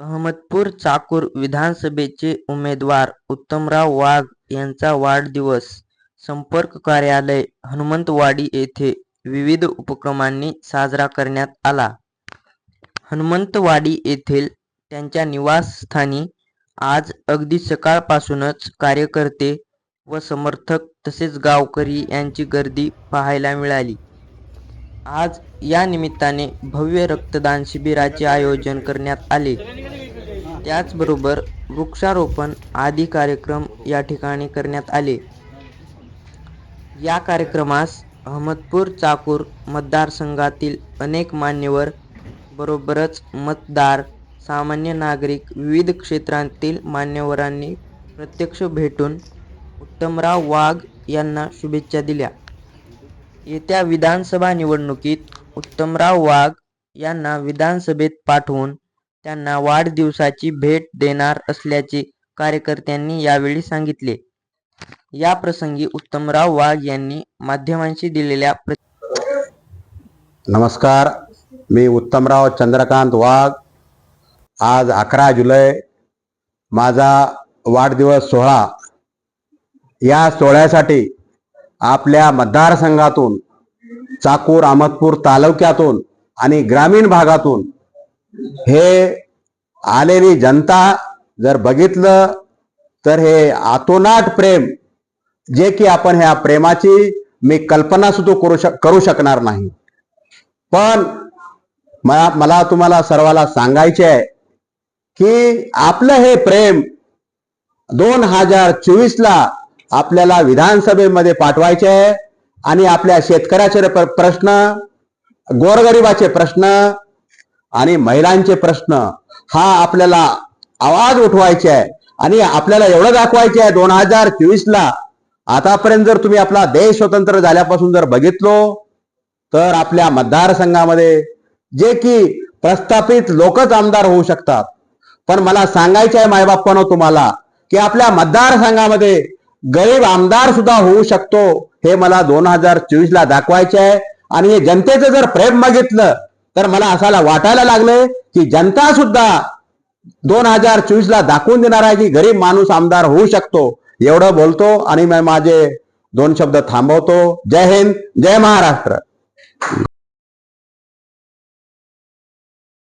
अहमदपूर चाकूर विधानसभेचे उमेदवार उत्तमराव वाघ यांचा वाढदिवस. संपर्क कार्यालय हनुमंतवाडी येथे विविध उपक्रमांनी साजरा करण्यात आला. हनुमंतवाडी येथील त्यांच्या निवासस्थानी आज अगदी सकाळपासूनच कार्यकर्ते व समर्थक तसेच गावकरी यांची गर्दी पाहायला मिळाली. आज या निमित्ताने भव्य रक्तदान शिबिराचे आयोजन करण्यात आले. त्याचबरोबर वृक्षारोपण आदी कार्यक्रम या ठिकाणी करण्यात आले. या कार्यक्रमास अहमदपूर चाकूर मतदारसंघातील अनेक मान्यवर बरोबरच मतदार सामान्य नागरिक विविध क्षेत्रांतील मान्यवरांनी प्रत्यक्ष भेटून उत्तमराव वाघ यांना शुभेच्छा दिल्या. येत्या विधानसभा निवडणुकीत उत्तमराव वाघ यांना विधानसभेत पाठवून त्यांना वाढदिवसाची भेट देणार असल्याचे कार्यकर्त्यांनी यावेळी सांगितले. या प्रसंगी उत्तमराव वाघ यांनी माध्यमांशी दिलेल्या नमस्कार मी उत्तमराव चंद्रकांत वाघ. आज अकरा जुलै माझा वाढदिवस सोहळा. या सोहळ्यासाठी आपल्या मतदारसंघातून चाकूर अहमदपूर तालुक्यातून आणि ग्रामीण भागातून हे आलेली जनता जर बघितलं तर हे आतोनाट प्रेम जे की आपण ह्या प्रेमाची मी कल्पना सुद्धा करू शक करू शकणार नाही. पण मला मला तुम्हाला सर्वाला सांगायचे आहे की आपलं हे प्रेम दोन हजार चोवीसला आपल्याला विधानसभेमध्ये पाठवायचे आहे आणि आपल्या शेतकऱ्याचे प्रश्न गोरगरिबाचे प्रश्न आणि महिलांचे प्रश्न हा आपल्याला आवाज उठवायचे आहे. आणि आपल्याला एवढं दाखवायचे आहे दोन हजार चोवीस ला आतापर्यंत जर तुम्ही आपला देश स्वतंत्र झाल्यापासून जर बघितलो तर आपल्या मतदारसंघामध्ये जे की प्रस्थापित लोकच आमदार होऊ शकतात. पण मला सांगायचं आहे मायबाप्पानो तुम्हाला की आपल्या मतदारसंघामध्ये गरीब आमदार सुद्धा होऊ शकतो हे मला दोन हजार चोवीस ला दाखवायचे आहे. आणि हे जनतेचं जर प्रेम बघितलं तर मला असायला वाटायला लागले की जनता सुद्धा दोन हजार चोवीस ला दाखवून देणार आहे की गरीब माणूस आमदार होऊ शकतो. एवढं बोलतो आणि मी माझे दोन शब्द थांबवतो. जय हिंद जय महाराष्ट्र.